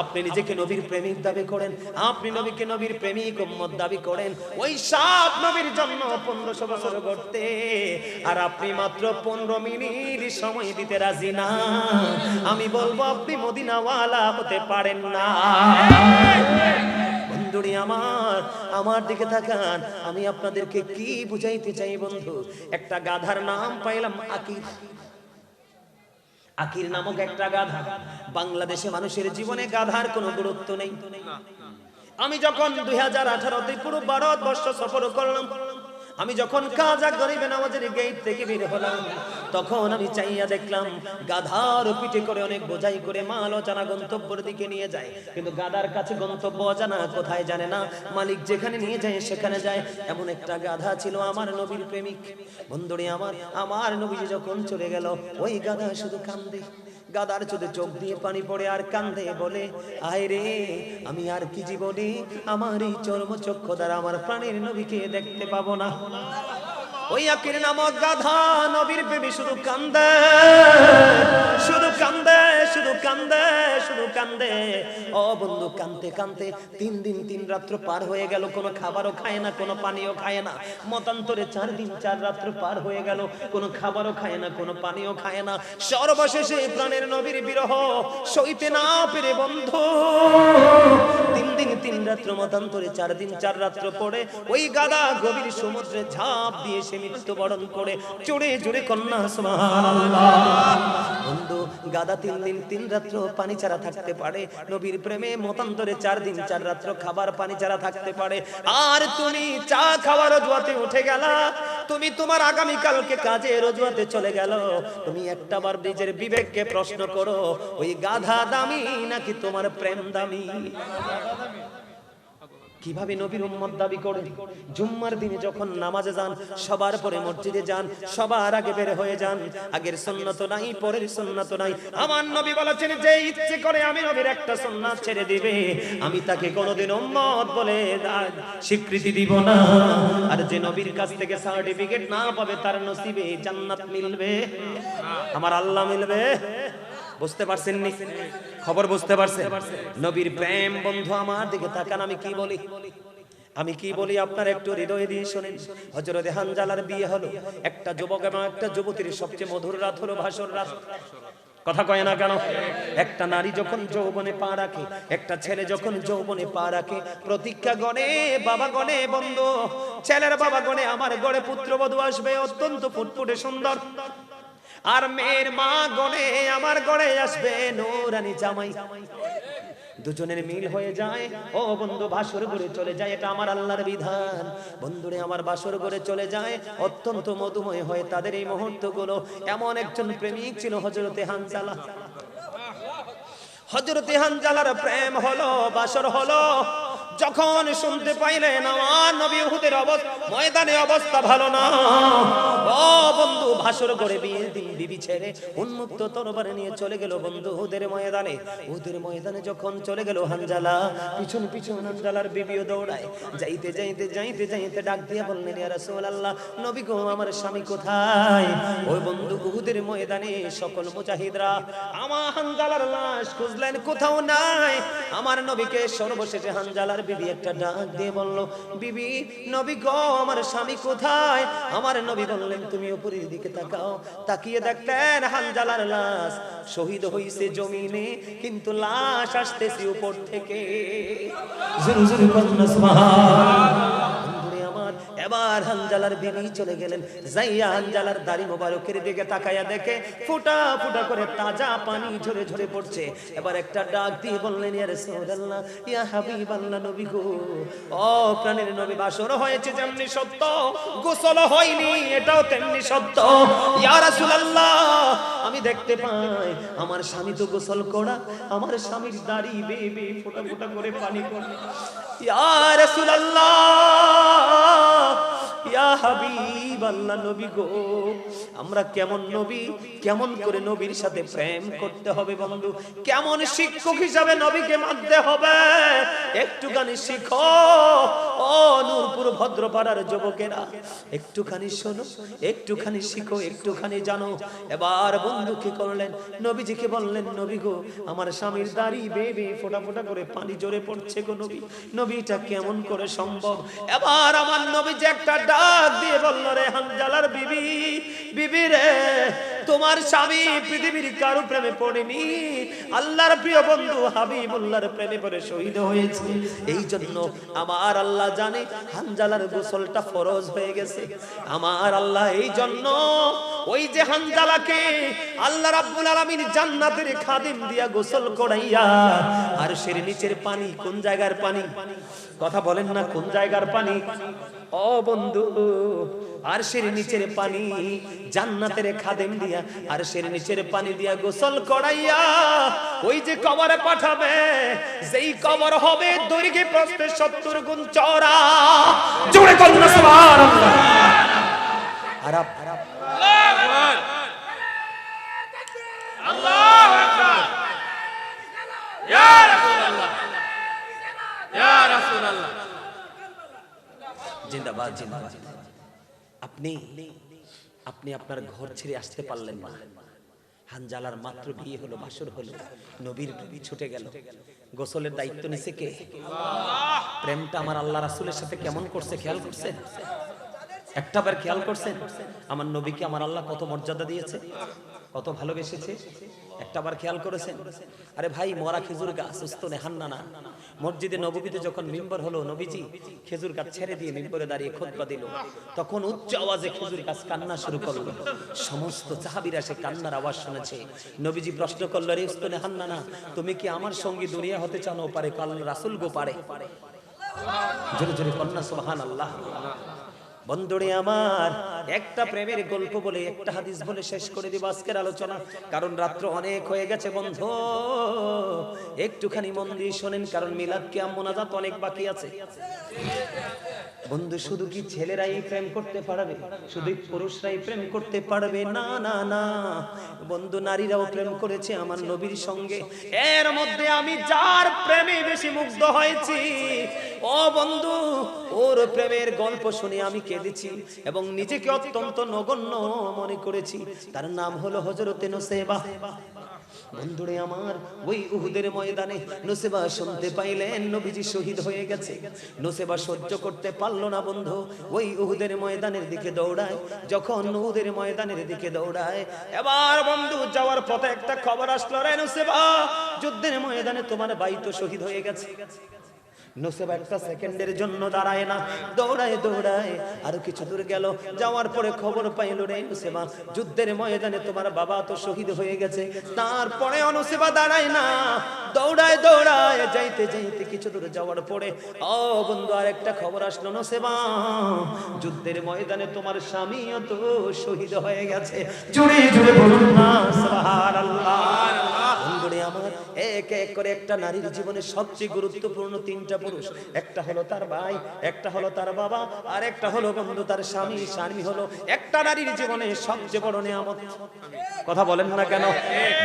আপনি নিজেকে নবীর প্রেমিক দাবি করেন, আপনি নবীকে নবীর প্রেমিক উম্মত দাবি করেন, ওই সাত নবীর জন্য পনেরোশো বছর করতে আর আপনি মাত্র পনেরো মিনিট সময় দিতে রাজি না। আমি বলব, আপনি মদিনাওয়ালা হতে পারেন না। বন্ধুরি আমার আমার দিকে তাকান। আমি আপনাদেরকে কি বুঝাইতে চাই বন্ধু? একটা গাধার নাম পাইলাম আকির আকির নামক একটা গাধা। বাংলাদেশে মানুষের জীবনে গাধার কোনো গুরুত্ব নেই। আমি যখন দুই হাজার আঠারোতে পুরো ভারতবর্ষ সফর করলাম, আমি যখন কাজা গরিবে নামাজের গেট থেকে বের হলাম তখন আমি চাইয়া দেখলাম, গাধার পিঠে করে অনেক বোঝাই করে মাল অজানা গন্তব্যের দিকে নিয়ে যায়। কিন্তু গাধার কাছে গন্তব্য অজানা, কোথায় জানে না। মালিক যেখানে নিয়ে যায়, সেখানে যায়। এমন একটা গাধা ছিল আমার নবীর প্রেমিক। বন্ধুরে আমার আমার নবী যখন চলে গেল, ওই গাধা শুধু কান্দে। গাদার চোখে চোখ দিয়ে পানি পড়ে আর কান্দে, বলে, আয় রে, আমি আর কি জীবনে আমার এই চর্ম চক্ষু দ্বারা আমার প্রাণের নবীকে দেখতে পাবো না? ওই আকির নামক গাধা, নবীর প্রেমী শুধু কান্দে। শুধু কান্দে শুধু কান্দে শুধু কান্দে। ও বন্ধু কান্দতে কান্দতে তিন দিন, তিন রাত্র পার হয়ে গেল, কোনো খাবারও খায় না, কোনো পানিও খায় না। মতান্তরে চার দিন, চার রাত্র পার হয়ে গেল, কোনো খাবারও খায় না, কোনো পানিও খায় না। সর্বশেষে প্রাণের নবীর বিরহ সইতে না পেরে বন্ধু, তিন দিন, তিন রাত্র মতান্তরে চার দিন, চার রাত্র পরে ওই গাদা গভীর সমুদ্রে ঝাঁপ দিয়ে সে মৃত্যুবরণ করে চড়ে জুড়ে কন্যা বন্ধু, গাদা তিন দিন, তিন রাত্র পানি ছাড়া থাকতে পারে। নবীর প্রেমে মতান্তরে চার দিন, চার রাত্র খাবার পানি ছাড়া থাকতে পারে। আর তুমি চা খাওয়ার রজুয়াতে উঠে গেলা। তুমি তোমার আগামী কালকে কাজে রজুয়াতে চলে গেল। তুমি একটা বার নিজের বিবেককে প্রশ্ন করো, ওই গাধা দামি নাকি তোমার প্রেম দামি? কীভাবে নবীর উম্মত দাবি করে জুম্মার দিনে যখন নামাজে যান, সবার পরে মসজিদে যান, সবার আগে বের হয়ে যান। আগের সুন্নত নাই, পরের সুন্নত নাই। আমার নবী বলেছেন, যে ইচ্ছে করে আমি নবীর একটা সুন্নাত ছেড়ে দিবে, আমি তাকে কোনোদিন উম্মত বলে স্বীকৃতি দিব না। আর যে নবীর কাছ থেকে সার্টিফিকেট না পাবে, তার নসিবে জান্নাত মিলবে। আমার আল্লাহ মিলবে। বুঝতে পারছেন নি খবর বুঝতে পারছেন? নবীর প্রেম বন্ধু আমার দিকে তাকান, আমি কি বলি? আমি কি বলি আপনার একটু হৃদয় দিয়ে শোনেন। হজরতে হানজালার বিয়ে হলো। একটা যুবক এবং একটা যুবতীর সবচেয়ে মধুর রাত হলো ভাসর রাত। কথা কয় না কেন? একটা নারী যখন যৌবনে পা রাখে, একটা ছেলে যখন যৌবনে পা রাখে প্রতীক্ষা গণে বাবা গণে বন্ধু, ছেলের বাবা গণে আমার গড়ে পুত্রবধূ আসবে, অত্যন্ত ফুটফুটে সুন্দর। আর মেয়ের মা গনে আমার গড়ে আসবে নোরানি জামাই। দুজনের মিল হয়ে যায়। ও বন্ধু, বাসর ঘুরে চলে যায়, এটা আমার আল্লাহর বিধান। বন্ধুরে, আমার বাসর ঘুরে চলে যায়। অত্যন্ত মধুময় হয়ে তাদের এই মুহূর্তগুলো। এমন একজন প্রেমিক ছিল হজরতে হানজালা। হজরতে হানজালার প্রেম হলো, বাসর হলো। যখন শুনতে পাইলেন, আমার নবী উহুদের অবস্থা, ময়দানে অবস্থা ভালো না। ও বন্ধু, ভাসর করে বিয়ে দিন, বিবি ছেড়ে উন্মুক্ত তরবারে নিয়ে চলে গেল বন্ধু উহুদের ময়দানে। উহুদের ময়দানে যখন চলে গেল হানজালা, পিছন পিছন হানজালার বিবিও দৌড়ায়। যাইতে যাইতে যাইতে যাইতে ডাক দিয়ে বললেন, ইয়া রাসূলুল্লাহ, নবী গো, আমার স্বামী কোথায়? ওই বন্ধু, উহুদের ময়দানে সকল মুজাহিদরা, আমার হানজালার লাশ খুঁজলেন, কোথাও নাই। আমার নবীকে সর্বশেষে হানজালার বিবি একটা ডাক দিয়ে বলল, বিবি, নবী গো, আমার স্বামী কোথায়? আমার নবী বললেন, তুমি উপরের দিকে তাকাও। তাকিয়ে দেখতেন হানজালার লাশ। শহীদ হইছে জমিনে, কিন্তু লাশ আসতেছে উপর থেকে। এবার হানজালার বিবি চলে গেলেন। যাইয়া হানজালার দাড়ি মোবারকের দিকে তাকায়া দেখে ফুটা ফুটা করে তাজা পানি ঝরে ঝরে পড়ছে। এবার একটা ডাক দিয়ে বললেন ইয়া রাসূলুল্লাহ ইয়া হাবিবাল্লাহ নবী গো। ও প্রাণের নবী, বাসর হয়েছে যেমনি সত্য, গোসল হয়নি এটাও তেমনি সত্য। ইয়া রাসূলুল্লাহ, আমি দেখতে পাই, আমার স্বামী তো গোসল করা, আমার স্বামীর দাড়ি বেয়ে বেয়ে ফোটা ফোটা করে পানি পড়ে ইয়া রাসূলুল্লাহ ইয়া হাবিব, আল্লাহ নবী গো, আমরা কেমন নবী? কেমন করে নবীর সাথে প্রেম করতে হবে বন্ধু? কেমন শিক্ষক হিসাবে নবীকে মানতে হবে? একটুখানি শিখো। ও নূরপুর ভদ্রপাড়ার যুবকেরা, একটুখানি শোনো, একটুখানি শিখো, একটুখানি জানো। এবার বন্ধু কি করলেন? নবীজিকে বললেন, নবী গো, আমার স্বামীর দাড়ি বেবে ফোটা ফোটা করে পানি জোরে পড়ছে গো নবী। নবীটা কেমন করে সম্ভব? এবার আমার নবী যে একটা ডাক দিয়ে বলল, রে হানজালার বিবি বিবি রে, তোমার স্বামী পৃথিবীর কারও প্রেমে পড়েনি। আল্লাহর প্রিয় বন্ধু হাবিবুল্লাহর প্রেমে পড়ে শহীদ হয়েছে। এই জন্য আমার আল্লাহ জানে হানজালার গোসলটা ফরজ হয়ে গেছে। আমার আল্লাহ এই জন্য ওই যে হানজালাকে আল্লাহ রাব্বুল আলামিন জান্নাতের খাদিম দিয়া গোসল করাইয়া আর সের নিচের পানি, কোন জায়গার পানি? কথা বলেন না, কোন জায়গার পানি? ও বন্ধু আর সের নিচের পানি জান্নাতের খাদেম দিয়া আর সের নিচের পানি দিয়া গোসল করাইয়া ওই যে কবরে পাঠাবে, যেই কবর হবে দৈর্ঘ্যে প্রস্থে সত্তর গুণ চড়া জোরে সুবহানাল্লাহ। আর আল্লাহু আকবার ইয়া রাসূলুল্লাহ ইয়া রাসূলুল্লাহ জিন্দাবাদ জিন্দাবাদ। আপনি আপনি আপনার ঘর ছেড়ে আসতে পারলেন না। হানজালার মাত্র বিয়ে হলো, বাসর হলো। নবীর নবী ছুটে গেল। গোসলের দায়িত্ব নিছে কে? প্রেমটা আমার আল্লাহ রাসূলের সাথে কেমন করছে, খেয়াল করছেন? একটা বার খেয়াল করছেন? আমার নবীকে আমার আল্লাহ কত মর্যাদা দিয়েছে, কত ভালোবেসেছে? একটা বার খেয়াল করেছেন? আরে ভাই, মরা খেজুর গাছ, সুস্থ নেহান না। মসজিদে নবীতে যখন মিম্বর হলো নবীজি, খেজুর গাছ ছেড়ে দিয়ে মিম্বরে দাঁড়িয়ে খোদবা দিল। তখন উচ্চ আওয়াজে খেজুর গাছ কান্না শুরু করল। সমস্ত সাহাবিরা সে কান্নার আওয়াজ শুনেছে। নবীজি প্রশ্ন করল রে উস্ত নেহান না, তুমি কি আমার সঙ্গী দুনিয়া হতে চাও পারে, কাল রাসুল গো পারে। জোরে জোরে কন্যা সোহান আল্লাহ বন্ধুরে আমার, একটা প্রেমের গল্প বলে, একটা হাদিস বলে শেষ করে দিব আজকের আলোচনা। কারণ রাত্র অনেক হয়ে গেছে বন্ধু। একটুখানি মন দিয়ে শোনেন, কারণ মিলাদ কিয়াম মোনাজাত অনেক বাকি আছে। বন্ধু, শুধু কি ছেলেরাই প্রেম করতে পারবে? শুধু পুরুষরাই প্রেম করতে পারবে? না না না। বন্ধু, নারীরাও প্রেম করেছে আমার নবীর সঙ্গে। এর মধ্যে আমি যার প্রেমে বেশি মুগ্ধ হয়েছি, ও বন্ধু, ওর প্রেমের গল্প শুনে আমি কেঁদেছি এবং নিজেকে অত্যন্ত নগণ্য মনে করেছি। তার নাম হলো হজরতে নোসেবা। বন্ধুরে আমার, ওই উহুদের ময়দানে নোসেবা শুনতে পাইলেন, নবীজি শহীদ হয়ে গেছে। নোসেবা সহ্য করতে পারল না বন্ধু, ওই উহুদের ময়দানের দিকে দৌড়ায়। যখন উহুদের ময়দানের দিকে দৌড়ায়, এবার বন্ধু যাওয়ার পথে একটা খবর আসলো, রে নোসেবা, যুদ্ধের ময়দানে তোমার ভাই তো শহীদ হয়ে গেছে। নোসেবা একটা সেকেন্ডের জন্য দাঁড়ায় না। দৌড়ায় দৌড়ায়। আর কিছু দূর গেল। যাওয়ার পরে খবর পাইল রে নোসেবা যুদ্ধের ময়দানে তোমার বাবা তো শহীদ হয়ে গেছে। তারপরে অনুসেবা দাঁড়ায় না। দৌড়ায় দৌড়ায়, যাইতে যাইতে কিছু দূর যাওয়ার পরে, ও বন্ধু আর একটা খবর আসলো নোসেবা যুদ্ধের ময়দানে তোমার স্বামীও তো শহীদ হয়ে গেছে। জুড়ে জুড়ে বলুন না আমার এক এক করে একটা নারীর জীবনে সবচেয়ে গুরুত্বপূর্ণ তিনটা পুরুষ। একটা হলো তার ভাই, একটা হলো তার বাবা, আর একটা হলো বন্ধু, তার স্বামী। স্বামী হলো একটা নারীর জীবনে সবচেয়ে বড় নিয়ামত। কথা বলেন না কেন?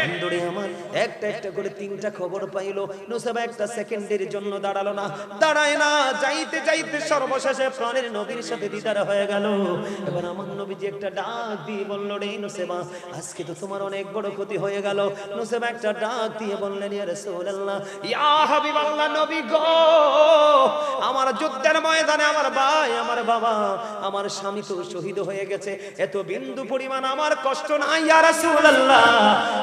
বন্ধুরে আমার, একটা একটা করে তিনটা খবর পাইলো। নুসেবা একটা সেকেন্ডের জন্য দাঁড়াল না। দাঁড়ায় না, যাইতে যাইতে সর্বশেষে প্রাণের নবীর সাথে দিদার হয়ে গেল। এবার আমার নবীজি একটা ডাক দিয়ে বলল, রে নুসেবা, আজকে তো তোমার অনেক বড় ক্ষতি হয়ে গেল। নুসেবা একটা ডাক দিয়ে বললেন আমার যুদ্ধের ময়দানে আমার ভাই, আমার বাবা, আমার স্বামী তো শহীদ হয়ে গেছে। এত বিন্দু পরিমাণ আমার কষ্ট নাই রাসূলুল্লাহ।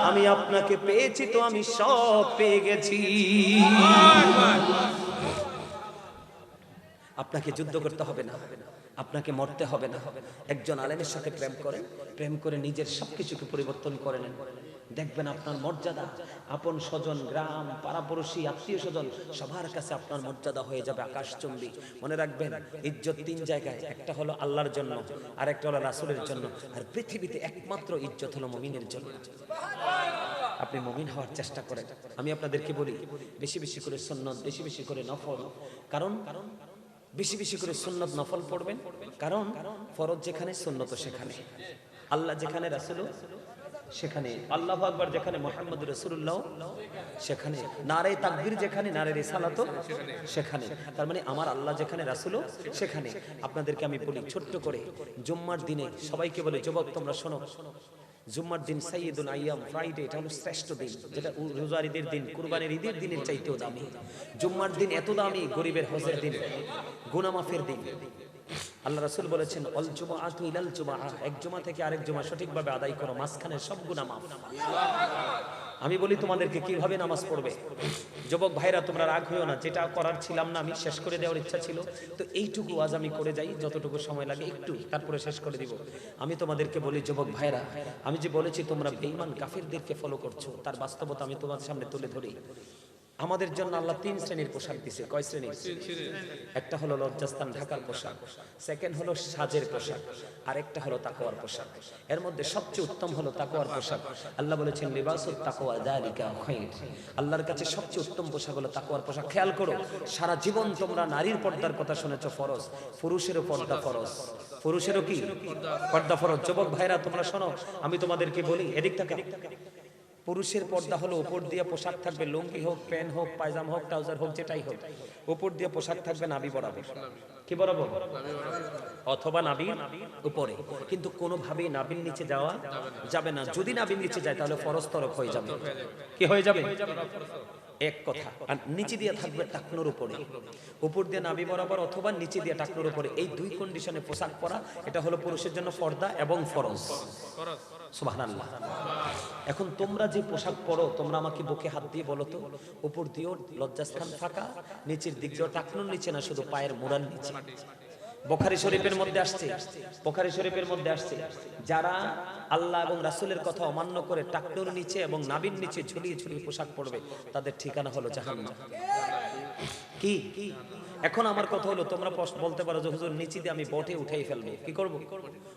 আমি আপনাকে পেয়েছি তো আমি সব পেয়ে গেছি। আপনাকে যুদ্ধ করতে হবে না, আপনাকে মরতে হবে না। একজন আলেমের সাথে প্রেম করেন, প্রেম করে নিজের সবকিছুকে পরিবর্তন করে নেন। দেখবেন আপনার মর্যাদা। আপন স্বজন, গ্রাম, পাড়াপড়শি, আত্মীয় স্বজন, সবার কাছে আপনার মর্যাদা হয়ে যাবে আকাশচুম্বী। মনে রাখবেন, ইজ্জত তিন জায়গায়, একটা হলো আল্লাহর জন্য আর একটা হলো রাসুলের জন্য। আর পৃথিবীতে একমাত্র ইজ্জত হলো মুমিনের জন্য। আপনি মমিন হওয়ার চেষ্টা করেন। আমি আপনাদেরকে বলি, বেশি বেশি করে সুন্নত, বেশি বেশি করে নফল। কারণ, বেশি বেশি করে সুন্নত নফল পড়বেন। কারণ, ফরজ যেখানে, সুন্নত সেখানে। আল্লাহ যেখানে রাসুল সেখানে আল্লাহ আকবর যেখানে মোহাম্মদ রসুল্লাহ সেখানে নারে তাকবির যেখানে নারে রেসালাত, সেখানে। তার মানে আমার আল্লাহ যেখানে রাসুল সেখানে। আপনাদেরকে আমি বলি, ছোট্ট করে জুম্মার দিনে সবাইকে বলে, যুবক, তোমরা শোনো। জুম্মার দিন সাইয়েদুল আইয়াম ফ্রাইডে এটা হলো শ্রেষ্ঠ দিন, যেটা রোজার ঈদের দিন, কুরবানির ঈদের দিনের চাইতেও দামি। জুম্মার দিন এত দামি, গরিবের হজের দিন, গুনামাফের দিন। আল্লাহ রাসূল বলেছেন, অল জুমআতু ইলাল জুমা এক জুমা থেকে আরেক জুমা সঠিকভাবে আদায় করো, মাঝখানে সব গুনাহ মাফ। আমি বলি, তোমাদেরকে কীভাবে নামাজ পড়বে? যুবক ভাইরা, তোমরা রাগ হইও না, যেটা করার ছিলাম না, আমি শেষ করে দেওয়ার ইচ্ছা ছিল। তো এইটুকু আজ আমি করে যাই, যতটুকু সময় লাগে একটু, তারপরে শেষ করে দিব। আমি তোমাদেরকে বলি, যুবক ভাইরা, আমি যে বলেছি, তোমরা বেঈমান কাফিরদেরকে ফলো করছ, তার বাস্তবতা আমি তোমাদের সামনে তুলে ধরি। আমাদের জন্য আল্লাহ তিন শ্রেণির পোশাক দিছে। কয় শ্রেণির একটা হলো লজ্জাস্থান, ঢাকার পোশাক। সেকেন্ড হলো সাজের পোশাক। আরেকটা হলো তাকওয়ার পোশাক। এর মধ্যে সবচেয়ে উত্তম হলো তাকওয়ার পোশাক। আল্লাহ বলেছেন, লিবাসুত তাকওয়া যালিকা খায়র আল্লাহর কাছে সবচেয়ে উত্তম পোশাক হলো তাকওয়ার পোশাক। খেয়াল করো, সারা জীবন তোমরা নারীর পর্দার কথা শুনেছো, ফরজ। পুরুষেরও পর্দা ফরজ। পুরুষেরও কি? পর্দা ফরজ। যুবক ভাইরা, তোমরা শোনো, আমি তোমাদেরকে বলি, এদিক থেকে। পুরুষের পর্দা হলো উপর দিয়ে পোশাক থাকবে, লুঙ্গি হোক, প্যান্ট হোক, পায়জাম হোক, ট্রাউজার হোক, যেটাই হোক। উপর দিয়ে পোশাক থাকবে নাবি বরাবর। কি বরাবর? অথবা নাবির উপরে। কিন্তু কোনোভাবেই নাবির নিচে যাওয়া যাবে না। যদি নাবির নিচে যায়, তাহলে ফরজ তরফ হয়ে যাবে। কি হয়ে যাবে? এক কথা। আর নিচে দিয়ে থাকবে টাকনোর উপরে। উপর দিয়ে নাবি বরাবর অথবা নিচে দিয়ে টাকনোর উপরে। এই দুই কন্ডিশনে পোশাক পরা, এটা হলো পুরুষের জন্য ফর্দা এবং ফরজ। সুবহানাল্লাহ। এখন তোমরা যে পোশাক পরো, তোমরা আমাকে বুকে হাত দিয়ে বলো তো। উপর দিয়েও লজ্জাস্থান ফাঁকা, নিচের দিক দিয়েও টাকনুর নিচে না, শুধু পায়ের মোড়ার নিচে। বোখারি শরীফের মধ্যে আসছে, বোখারি শরীফের মধ্যে আসছে, যারা আল্লাহ এবং রাসূলের কথা অমান্য করে টাকনুর নিচে এবং নাবির নিচে ঝুলিয়ে ঝুলিয়ে পোশাক পরবে, তাদের ঠিকানা হলো জাহান্নাম। কি? এখন আমার কথা হলো, তোমরা বলতে পারো যে, হুজুর নিচে দিয়ে আমি বটে উঠাই ফেলব। কি করব?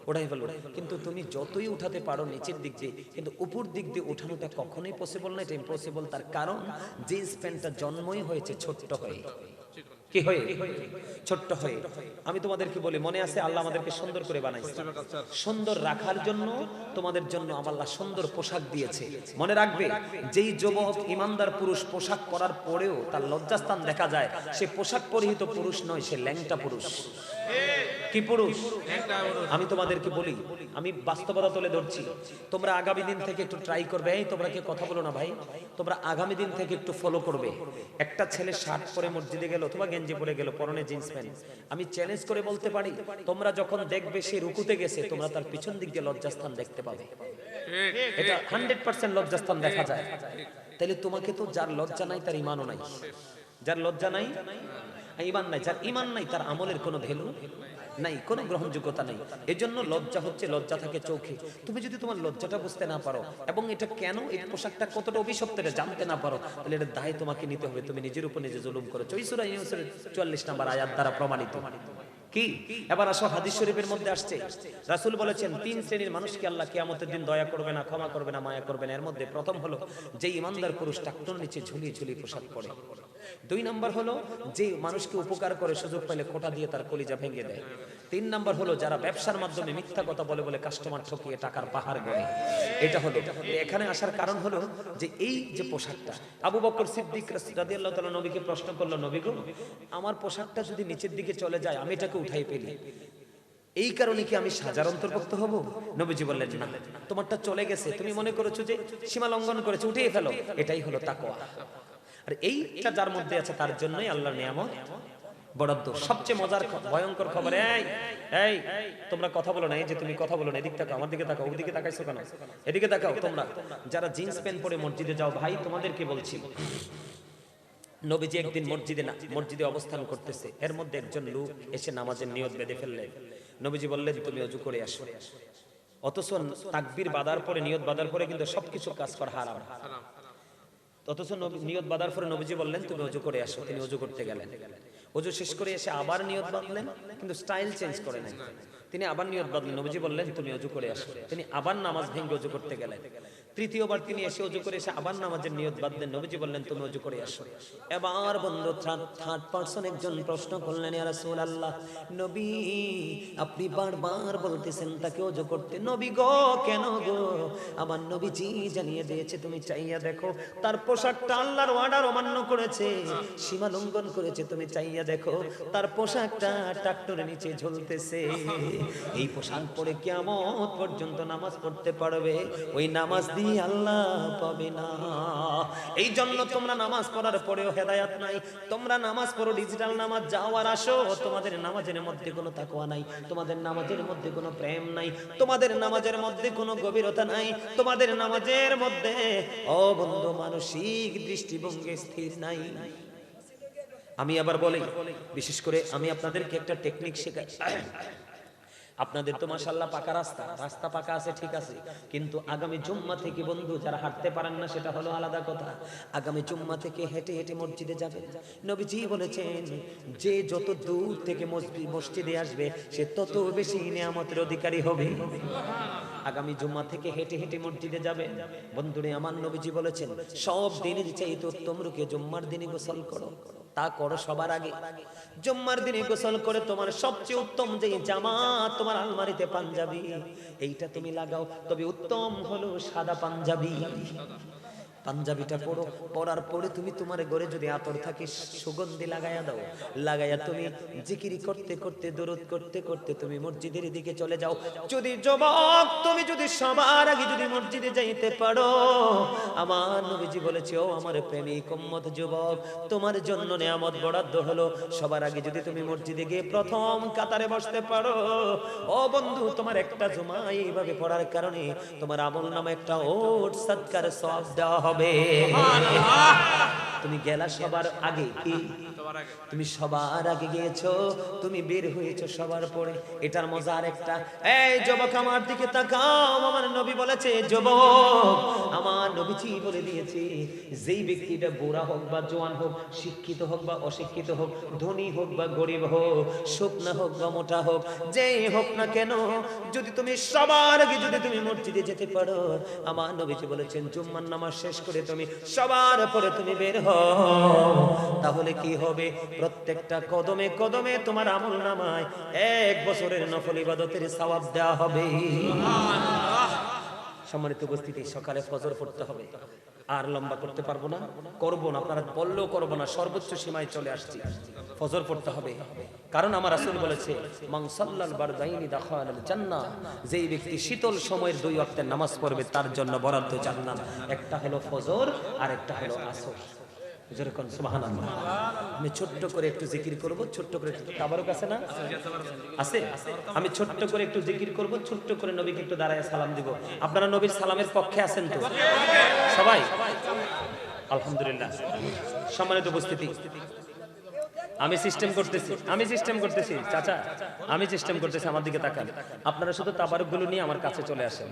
উঠাই ফেলব। কিন্তু তুমি যতই উঠাতে পারো নিচের দিক দিয়ে, কিন্তু উপর দিক দিয়ে উঠানোটা কখনোই পসিবল না, এটা ইম্পসিবল তার কারণ জিন্স প্যান্টটা জন্মই হয়েছে ছোট্ট হয়ে। কি হয়ে? ছোট্ট হয়ে। আমি তোমাদেরকে বলি, মনে আছে আল্লাহ আমাদেরকে সুন্দর করে বানাইছে। সুন্দর রাখার জন্য তোমাদের জন্য আল্লাহ সুন্দর পোশাক দিয়েছে। মনে রাখবে, যেই যুবক ইমানদার পুরুষ পোশাক পরার পরেও তার লজ্জাস্থান দেখা যায়, সে পোশাক পরিহিত পুরুষ নয়, সে ল্যাংটা পুরুষ। কি পুরুষ? আমি তোমাদেরকে বলি আমি বাস্তবতা তুলে ধরছি। তোমরা আগামী দিন থেকে একটু ট্রাই করবে। এই তোমরা কি কথা বলো না ভাই। তোমরা আগামী দিন থেকে একটু ফলো করবে। একটা ছেলে শার্ট পরে মসজিদে গেল অথবা গেঞ্জি পরে গেল পরনে জিন্স প্যান্ট আমি চ্যালেঞ্জ করে বলতে পারি তোমরা যখন দেখবে সে রুকুতে গেছে তোমরা তার পিছন দিক দিয়ে লজ্জাস্থান দেখতে পাবে। এটা হান্ড্রেড পার্সেন্ট লজ্জাস্থান দেখা যায়। তাহলে তোমাকে তো যার লজ্জা নাই তার ইমানও নাই। যার লজ্জা নাই ইমান নাই। যার ইমান নাই, তার আমলের কোনো ভ্যালু নাই, কোনো গ্রহণযোগ্যতা নাই। এজন্য লজ্জা হচ্ছে, লজ্জা থাকে চোখে। তুমি যদি তোমার লজ্জাটা বুঝতে না পারো, এবং এটা কেন, এই পোশাকটা কতটা অভিশপ্ত, এটা জানতে না পারো, তাহলে এটা দায় তোমাকে নিতে হবে। তুমি নিজের উপর নিজে জুলুম করেছ। এই 44 নম্বর আয়াত দ্বারা প্রমাণিত। উপকার করে সুযোগ পেলে কোটা দিয়ে তার কলিজা ভেঙে দেয়। তিন নাম্বার হলো, যারা ব্যবসার মাধ্যমে মিথ্যা কথা বলে বলে কাস্টমার ঠকিয়ে টাকার পাহাড় গড়ে। এটা হলো। এখানে আসার কারণ হলো যে এই যে পোশাকটা, আবু বকর সিদ্দিক রাদিয়াল্লাহু তাআলা নবীকে প্রশ্ন করল, নবী গো, আমার পোশাকটা যদি নিচের দিকে চলে যায়, আমি এটাকে উঠাই পেলি এই কারণে কি আমি সাজার অন্তর্ভুক্ত হব? নবীজি বললেন, না, তোমারটা চলে গেছে। তুমি মনে করেছ যে সীমা লঙ্ঘন করেছ, উঠিয়ে ফেলো। এটাই হলো তাকওয়া। আর এইটা যার মধ্যে আছে, তার জন্যই আল্লাহর নিয়ামত বরাদ্দ। সবচেয়ে মজার ভয়ঙ্কর খবর, এই এই, তোমরা কথা বলো না, এই যে তুমি কথা বলো না, এদিক তাকাও, আমার দিকে তাকাও, ওদিকে তাকাইছো কেন? এদিকে তাকাও তোমরা। যারা জিন্স প্যান্ট পরে মসজিদে যাও, ভাই, তোমাদেরকে বলছি। নবীজি একদিন মসজিদে মসজিদে অবস্থান করতেছে। এর মধ্যে একজন লোক এসে নামাজের নিয়ত বেঁধে ফেললেন। নবীজি বললেন, তুমি অজু করে আসো। অথচ তাকবীর বাদার পরে, নিয়ত বাদার পরে কিন্তু সবকিছু কাজ করা হারাম। অথচ নিয়ত বাঁধার পরে নবীজি বললেন, তুমি অজু করে আসো তিনি অজু করতে গেলেন। অজু শেষ করে এসে আবার নিয়ত বাঁধলেন, কিন্তু স্টাইল চেঞ্জ করে নেন। তিনি আবার নিয়ত বাঁধলেন। নবীজি বললেন, তুমি অজু করে আসো। তিনি আবার নামাজ ভেঙে অজু করতে গেলেন। তৃতীয়বার তিনি এসে অজু করে এসে আবার নামাজের নিয়ত বাদ দেন নবীজি বললেন তুমি অজু করে আসো। এবার বন্ধু, থার্ড পার্সন একজন প্রশ্ন করলেন, ইয়া রাসূলুল্লাহ, নবী, আপনি বারবার বলতেছেন তাকে অজু করতে। নবী গো, কেন গো? আমার নবীজি জানিয়ে দিয়েছে, তুমি চাইয়া দেখো। তার পোশাকটা আল্লাহর অর্ডার অমান্য করেছে, সীমা লঙ্ঘন করেছে, তুমি চাইয়া দেখো। তার পোশাকটা ট্রাক্টরের নিচে ঝুলতেছে। এই পোশাক পরে কিয়ামত পর্যন্ত নামাজ পড়তে পারবে। ওই নামাজ দিয়ে আল্লাহ পাবে না। এই জন্য তোমরা নামাজ পরেও হেদায়াত নাই। তোমরা নামাজ ডিজিটাল নামাজ আসো। তোমাদের নামাজের মধ্যে কোনো নাই। তোমাদের নামাজের মধ্যে কোনো প্রেম নাই। তোমাদের নামাজের মধ্যে কোনো গভীরতা নাই। তোমাদের নামাজের মধ্যে, ও বন্ধু, মানসিক দৃষ্টিভঙ্গি স্থির নাই। আমি আবার বলি, বিশেষ করে আমি আপনাদেরকে একটা টেকনিক শেখাই। আপনাদের তো মাশাল্লাহ পাকা রাস্তা রাস্তা পাকা আছে, ঠিক আছে। কিন্তু আগামী জুম্মা থেকে বন্ধু, যারা হাঁটতে পারেন না, সেটা হলো আলাদা কথা। আগামী জুম্মা থেকে হেঁটে হেঁটে মসজিদে যাবেন। নবীজি বলেছেন, যে যত দূর থেকে মসজিদে আসবে, সে তত বেশি নিয়ামতের অধিকারী হবে। আগামী জুম্মা থেকে হেঁটে হেঁটে মসজিদে যাবে বন্ধুরে, আমার নবীজি বলেছেন, সব দিনের চাইতে উত্তম রূপে জুম্মার দিনে গোসল করো। তা করো সবার আগে। জুম্মার দিনে গোসল করে তোমার সবচেয়ে উত্তম যে জামা তোমার আলমারিতে পাঞ্জাবি, এইটা তুমি লাগাও। তবে উত্তম হলো সাদা পাঞ্জাবি। পাঞ্জাবিটা পরো পরার পরে তুমি তোমার ঘরে যদি আতর থাকে, সুগন্ধি লাগাইয়া দাও। লাগাইয়া তুমি জিকিরি করতে করতে, দরদ করতে করতে তুমি মসজিদের দিকে চলে যাও। যদি যুবক, তুমি যদি সবার আগে যদি মসজিদে যাইতে পারো, আমার নবীজি বলেছে, ও আমার প্রেমিক উম্মত যুবক, তোমার জন্য নিয়ামত বরাদ্দ হলো। সবার আগে যদি তুমি মসজিদে গিয়ে প্রথম কাতারে বসতে পারো, ও বন্ধু, তোমার একটা জমা এইভাবে পড়ার কারণে তোমার আমল নামে একটা ওট সৎকার সব দেওয়া হবে। তুমি গেলা সবার আগে। কি তুমি সবার আগে গিয়েছো, তুমি বের হয়েছো সবার পরে। এটার মজা আর একটা এই যুবক আমার দিকে তাকাও, আমার নবী বলেছে, যুবক, আমার নবীজি বলে দিয়েছে, যেই ব্যক্তিটা বুড়া হোক বা জোয়ান হোক, শিক্ষিত হোক বা অশিক্ষিত হোক, ধনী হোক বা গরিব হোক, শুকনা হোক বা মোটা হোক, যেই হোক না কেন, যদি তুমি সবার আগে, যদি তুমি মসজিদে যেতে পারো, আমার নবীজি বলেছেন, জুম্মার নামাজ শেষ করে তুমি সবার পরে তুমি বের হও। তাহলে কি হবে? প্রত্যেকটা কদমে কদমে তোমার আমল নামায় এক বছরের নফল ইবাদতের সওয়াব দেওয়া হবে। সম্মানিত উপস্থিতি সকালে ফজর পড়তে হবে। আর লম্বা করতে পারব না। করব না আপনারা বললেও করব না সর্বোচ্চ সীমায় চলে আসছি। ফজর পড়তে হবে। কারণ আমার আসল বলেছে মান সাল্লাল বারদাইনি দাখালাল জান্নাহ। যেই ব্যক্তি শীতল সময়ের দুই ওয়াক্তের নামাজ পড়বে তার জন্য বরাদ্দ জান্নাত। একটা হলো ফজর আর একটা হলো আসর। আমি ছোট্ট করে একটু জিকির করব, ছোট্ট করে একটু আছে না? আছে? আমি ছোট্ট করে একটু জিকির করব, ছোট্ট করে নবীকে একটু দাঁড়ায় সালাম দিব। আপনারা নবীর সালামের পক্ষে আছেন তো? সবাই? আলহামদুলিল্লাহ। সম্মানিত উপস্থিতি। আমি সিস্টেম করতেছি। আমি সিস্টেম করতেছি। চাচা, আমি সিস্টেম করতেছি। আমার দিকে তাকান। আপনারা শুধু তাবারকগুলো নিয়ে আমার কাছে চলে আসেন।